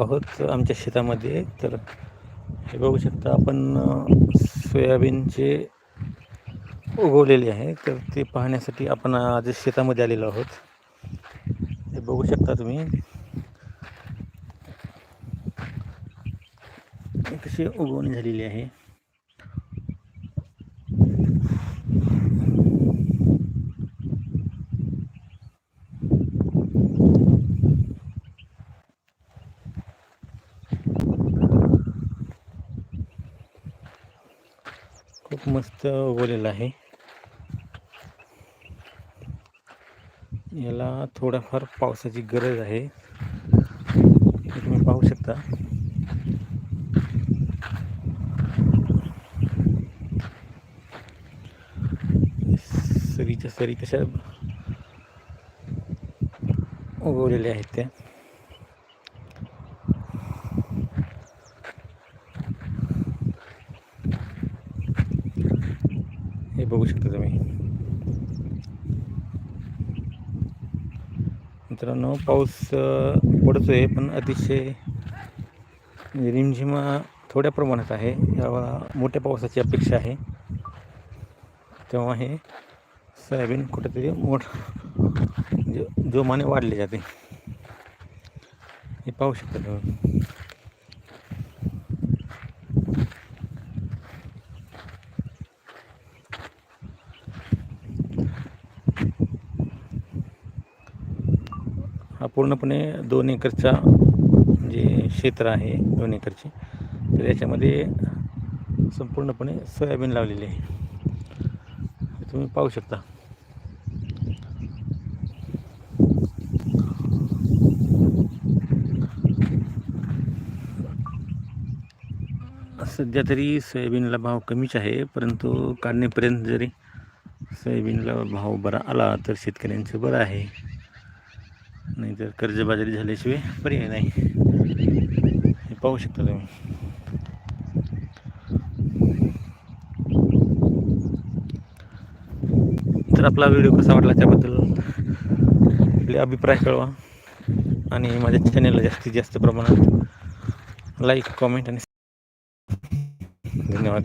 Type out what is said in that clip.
आहोत आमच्या शेतामध्ये. तर हे बघू शकता आपण सोयाबीनचे उगवलेले आहे. तर ते पाहण्यासाठी आपण आज शेतामध्ये आलेलो आहोत. हे बघू शकता तुम्ही. कशी उगवणी झालेली आहे. खूप मस्त उगवलेलं आहे. याला थोडाफार पावसाची गरज आहे. तुम्ही पाहू शकता. सरीच्या सरी कशा उगवलेल्या आहेत त्या. हे बघू शकता तुम्ही. मित्रांनो पाऊस पडतो पडतोय पण अतिशय म्हणजे थोड्या प्रमाणात आहे. यावेळा मोठ्या पावसाची अपेक्षा आहे. तेव्हा हे सोयाबीन कुठेतरी मोठ जो जोमाने वाढले जाते. हे पाहू शकता तुम्ही. हा पूर्णपणे दोन एकरचा जे क्षेत्र आहे दोन एकरचे तर याच्यामध्ये संपूर्णपणे सोयाबीन लावलेली आहे. हे तुम्ही पाहू शकता. सध्या तरी सोयाबीनला भाव कमीच आहे परंतु काढणीपर्यंत जरी सोयाबीनला भाव बरा आला तर शेतकऱ्यांचं बरं आहे. नाहीतर कर्जबाजारी झाल्याशिवाय पर्याय नाही. हे पाहू शकता तुम्ही. तर आपला व्हिडिओ कसा वाटला त्याबद्दल आपले अभिप्राय कळवा. आणि माझ्या चॅनेलला जास्तीत जास्त प्रमाणात लाईक कॉमेंट आणि धन्यवाद.